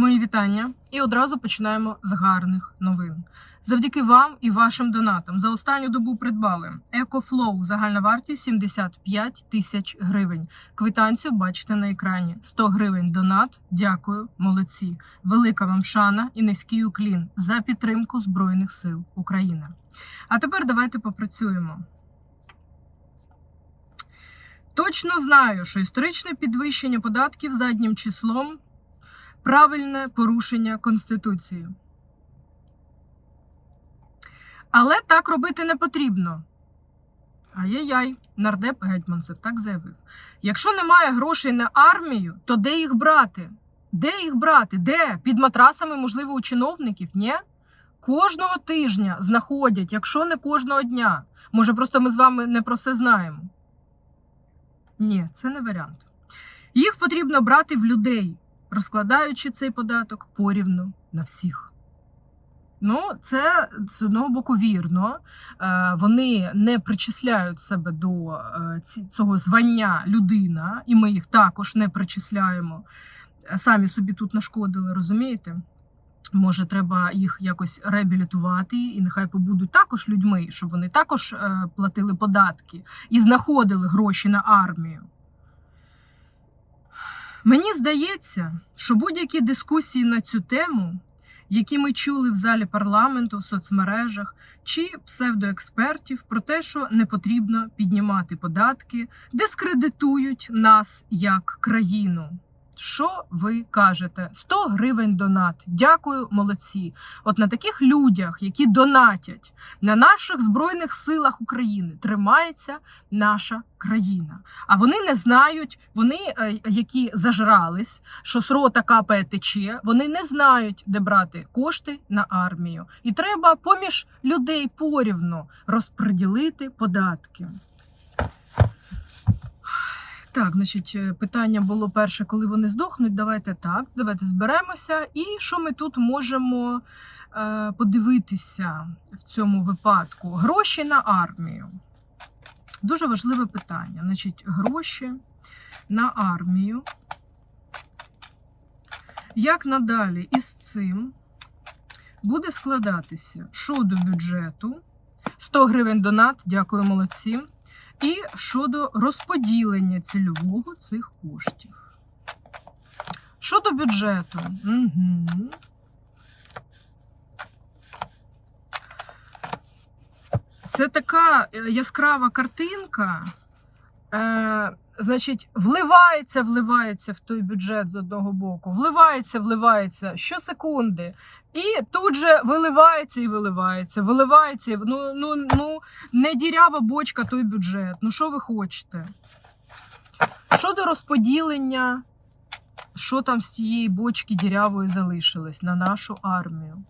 Мої вітання і одразу починаємо з гарних новин. Завдяки вам і вашим донатам за останню добу придбали EcoFlow, загальна вартість 75 тисяч гривень. Квитанцію бачите на екрані. 100 гривень донат. Дякую, молодці. Велика вам шана і низький уклін за підтримку Збройних сил України. А тепер давайте попрацюємо. Точно знаю, що історичне підвищення податків заднім числом правильне порушення Конституції. Але так робити не потрібно. Ай-яй-яй, нардеп Гетьманцев так заявив. Якщо немає грошей на армію, то де їх брати? Де їх брати? Де? Під матрасами, можливо, у чиновників? Ні? Кожного тижня знаходять, якщо не кожного дня. Може, просто ми з вами не про все знаємо. Ні, це не варіант. Їх потрібно брати в людей, розкладаючи цей податок порівну на всіх. Ну, це з одного боку вірно. Е, Вони не причисляють себе до е, цього звання людина, і ми їх також не причисляємо. Е, Самі собі тут нашкодили, розумієте? Може, треба їх якось реабілітувати, і нехай побудуть також людьми, щоб вони також платили податки і знаходили гроші на армію. Мені здається, що будь-які дискусії на цю тему, які ми чули в залі парламенту, в соцмережах чи псевдоекспертів про те, що не потрібно піднімати податки, дискредитують нас як країну. Що ви кажете? 100 гривень донат. Дякую, молодці. От на таких людях, які донатять на наших збройних силах України, тримається наша країна. А вони не знають, вони, е, які зажрались, що з рота капає тече, вони не знають, де брати кошти на армію. І треба поміж людей порівну розподілити податки. Так, значить, е, питання було перше, коли вони здохнуть. Давайте так, давайте зберемося. І що ми тут можемо е, подивитися в цьому випадку? Гроші на армію. Дуже важливе питання. Значить, гроші на армію. Як надалі із цим буде складатися щодо бюджету? 100 гривень донат, дякую молодці. І щодо розподілення цільового цих коштів. Щодо бюджету. Угу. Це така е, яскрава картинка. Е, значить, вливається, вливається в той бюджет з одного боку, вливається, вливається щосекунди. І тут же виливається і виливається, виливається. Ну, ну, ну, не дірява бочка той бюджет. Ну, що ви хочете? Щодо розподілення, що там з цієї бочки дірявої залишилось на нашу армію?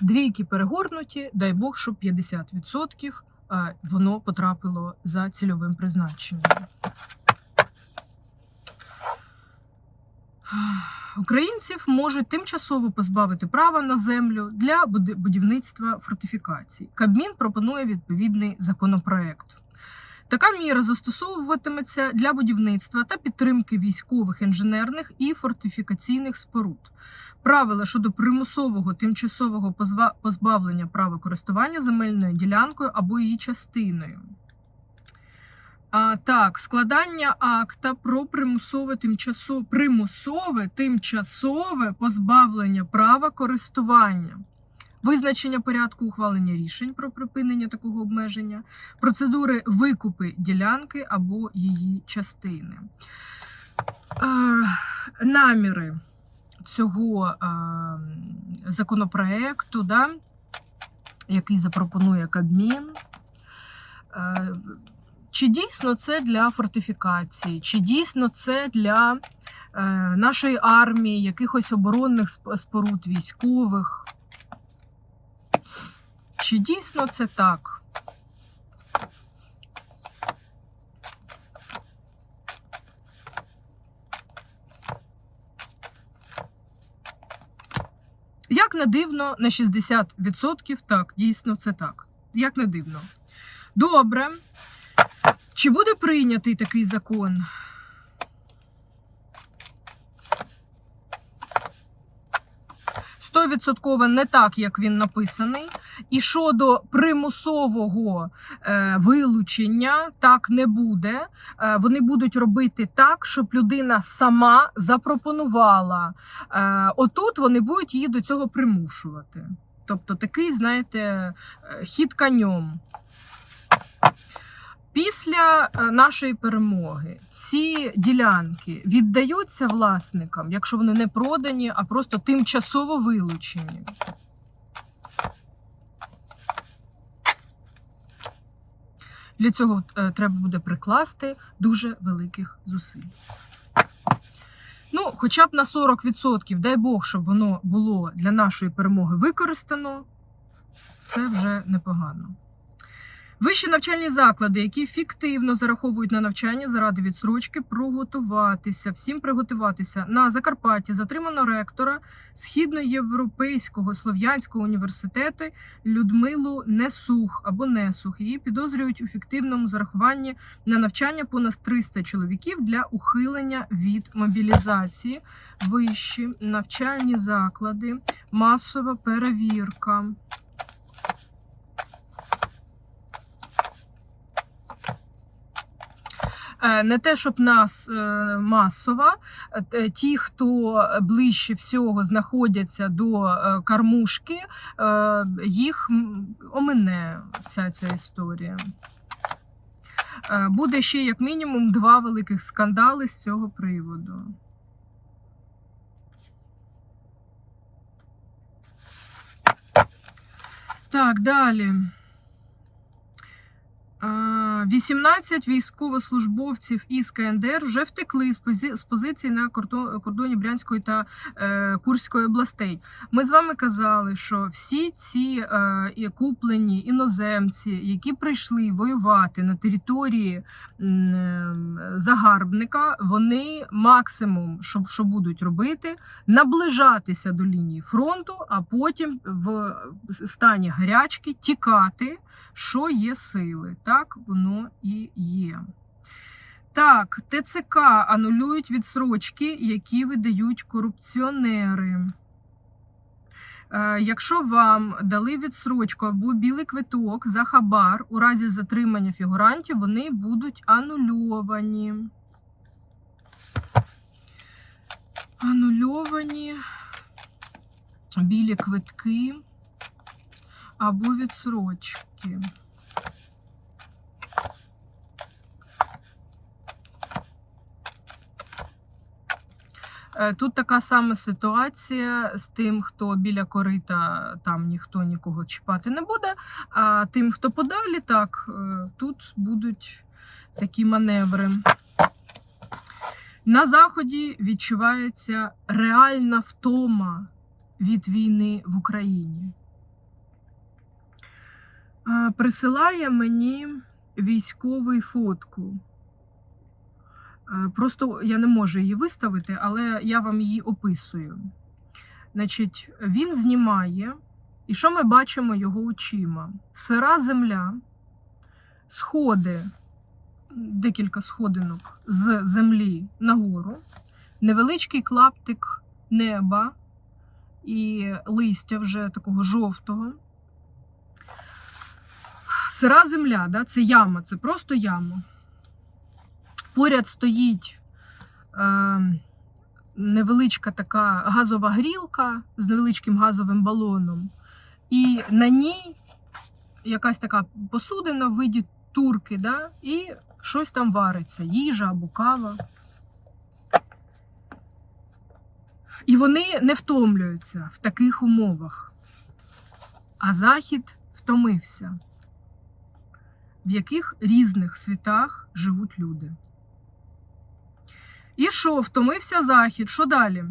Двійки перегорнуті, дай Бог, щоб 50% е, воно потрапило за цільовим призначенням. Українців можуть тимчасово позбавити права на землю для будівництва фортифікацій. Кабмін пропонує відповідний законопроект. Така міра застосовуватиметься для будівництва та підтримки військових, інженерних і фортифікаційних споруд. Правила щодо примусового тимчасового позбавлення права користування земельною ділянкою або її частиною. А, так, складання акта про примусове тимчасове, примусове тимчасове позбавлення права користування, визначення порядку ухвалення рішень про припинення такого обмеження, процедури викупи ділянки або її частини. Наміри цього законопроекту, да, який запропонує Кабмін. Чи дійсно це для фортифікації, чи дійсно це для е, нашої армії, якихось оборонних споруд військових? Чи дійсно це так? Як не дивно, на 60% так, дійсно це так. Як не дивно. Добре. Чи буде прийнятий такий закон? Стовідсотково не так, як він написаний. І щодо примусового е, вилучення, так не буде. Е, вони будуть робити так, щоб людина сама запропонувала. Е, отут вони будуть її до цього примушувати. Тобто такий, знаєте, хід конем. Після е, нашої перемоги ці ділянки віддаються власникам, якщо вони не продані, а просто тимчасово вилучені. Для цього е, треба буде прикласти дуже великих зусиль. Ну, хоча б на 40%, дай Бог, щоб воно було для нашої перемоги використано, це вже непогано. Вищі навчальні заклади, які фіктивно зараховують на навчання заради відсрочки, приготуватися, всім приготуватися на Закарпатті затримано ректора Східноєвропейського слов'янського університету Людмилу Несух або Несух. Її підозрюють у фіктивному зарахуванні на навчання понад 300 чоловіків для ухилення від мобілізації. Вищі навчальні заклади, масова перевірка. Не те, щоб нас е, масова, Е, ті, хто ближче всього знаходяться до е, кормушки, е, їх омине вся ця історія. Е, Буде ще як мінімум два великих скандали з цього приводу. Так, далі. А, 18 військовослужбовців із КНДР вже втекли з пози- з позицій на кордо- кордоні Брянської та е, Курської областей. Ми з вами казали, що всі ці е, куплені іноземці, які прийшли воювати на території е, загарбника, вони максимум, що, що будуть робити, наближатися до лінії фронту, а потім в стані гарячки тікати що є сили. Так воно і є. Так, ТЦК анулюють відсрочки, які видають корупціонери. Е, Якщо вам дали відсрочку або білий квиток за хабар у разі затримання фігурантів, вони будуть анульовані. Анульовані білі квитки або відсрочки. Тут така сама ситуація з тим, хто біля корита, там ніхто нікого чіпати не буде. А тим, хто подалі, так, е, тут будуть такі маневри. На Заході відчувається реальна втома від війни в Україні. Е, Присилає мені військовий фотку. Е, Просто я не можу її виставити, але я вам її описую. Значить, він знімає, і що ми бачимо його очима? Сира земля, сходи, декілька сходинок з землі нагору, невеличкий клаптик неба і листя вже такого жовтого. Сира земля, да, це яма, це просто яма. Поряд стоїть е, невеличка така газова грілка з невеличким газовим балоном, і на ній якась така посудина в виді турки, да, і щось там вариться, їжа або кава. І вони не втомлюються в таких умовах. А Захід втомився, в яких різних світах живуть люди. І що, втомився Захід? Що далі?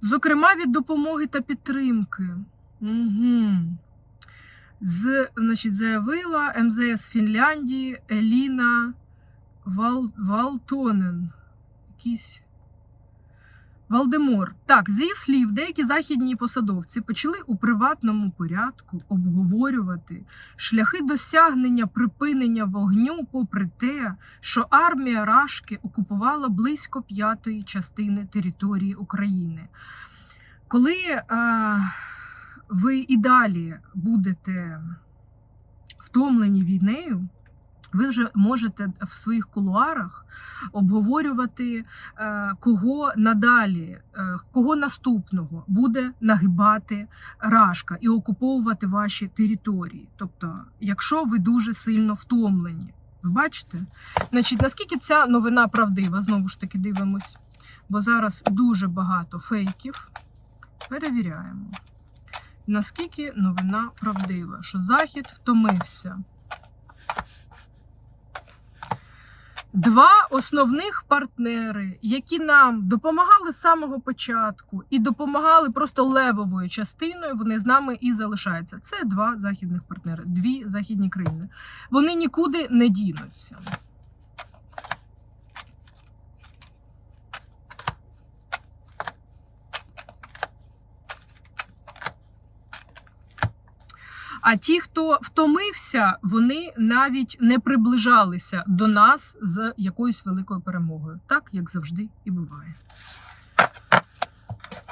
Зокрема, від допомоги та підтримки. Угу. З, значить, заявила МЗС Фінляндії Еліна Вал, Валтонен. Якийсь Валдемор, так, з її слів, деякі західні посадовці почали у приватному порядку обговорювати шляхи досягнення припинення вогню, попри те, що армія Рашки окупувала близько п'ятої частини території України. Коли е, ви і далі будете втомлені війнею, ви вже можете в своїх кулуарах обговорювати, е, кого надалі, е, кого наступного буде нагибати Рашка і окуповувати ваші території. Тобто, якщо ви дуже сильно втомлені, ви бачите? Значить, наскільки ця новина правдива? Знову ж таки дивимось, бо зараз дуже багато фейків. Перевіряємо. Наскільки новина правдива, що Захід втомився. Два основних партнери, які нам допомагали з самого початку і допомагали просто левовою частиною, вони з нами і залишаються. Це два західних партнери, дві західні країни. Вони нікуди не дінуться. А ті, хто втомився, вони навіть не приближалися до нас з якоюсь великою перемогою, так як завжди і буває.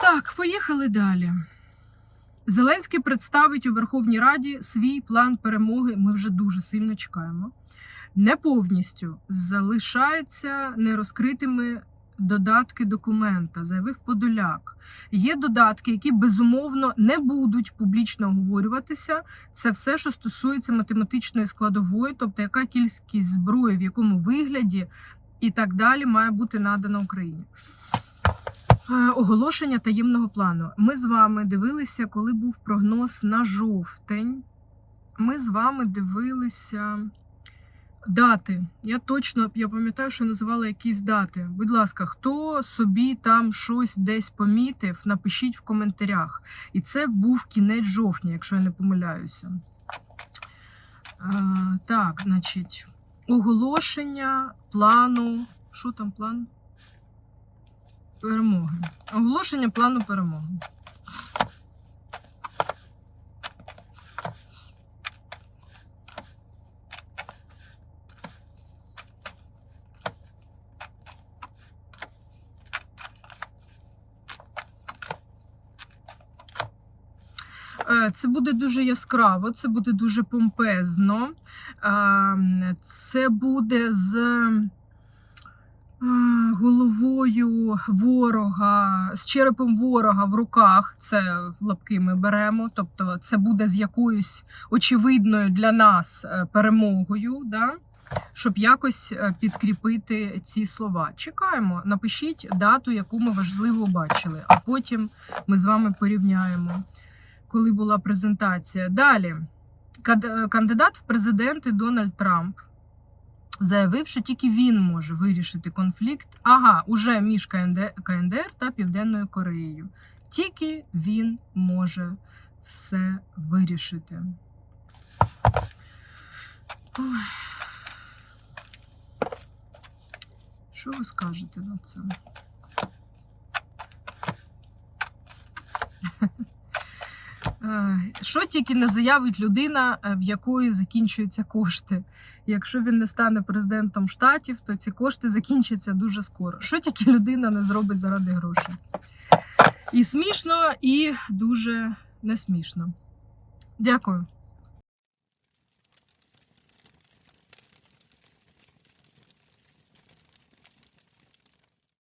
Так, поїхали далі. Зеленський представить у Верховній Раді свій план перемоги. Ми вже дуже сильно чекаємо. Не повністю залишаються нерозкритими додатки документа, заявив Подоляк. Є додатки, які безумовно не будуть публічно оговорюватися. Це все, що стосується математичної складової, тобто яка кількість зброї, в якому вигляді і так далі має бути надана Україні. Е, Оголошення таємного плану. Ми з вами дивилися, коли був прогноз на жовтень. Ми з вами дивилися дати. Я точно я пам'ятаю, що називала якісь дати. Будь ласка, хто собі там щось десь помітив, напишіть в коментарях. І це був кінець жовтня, якщо я не помиляюся. А, так, значить, оголошення плану. Що там план? Перемоги. Оголошення плану перемоги. Це буде дуже яскраво, це буде дуже помпезно. Це буде з головою ворога, з черепом ворога в руках. Це лапки ми беремо. Тобто, це буде з якоюсь очевидною для нас е, перемогою. Да? Щоб якось е, підкріпити ці слова. Чекаємо, напишіть дату, яку ми важливо бачили, а потім ми з вами порівняємо коли була презентація. Далі кандидат в президенти Дональд Трамп заявив, що тільки він може вирішити конфлікт. Ага, уже між КНДР та Південною Кореєю. Тільки він може все вирішити. Що ви скажете на це? Е, Що тільки не заявить людина, е, в якої закінчуються кошти. Якщо він не стане президентом штатів, то ці кошти закінчаться дуже скоро. Що тільки людина не зробить заради грошей? І смішно, і дуже не смішно. Дякую.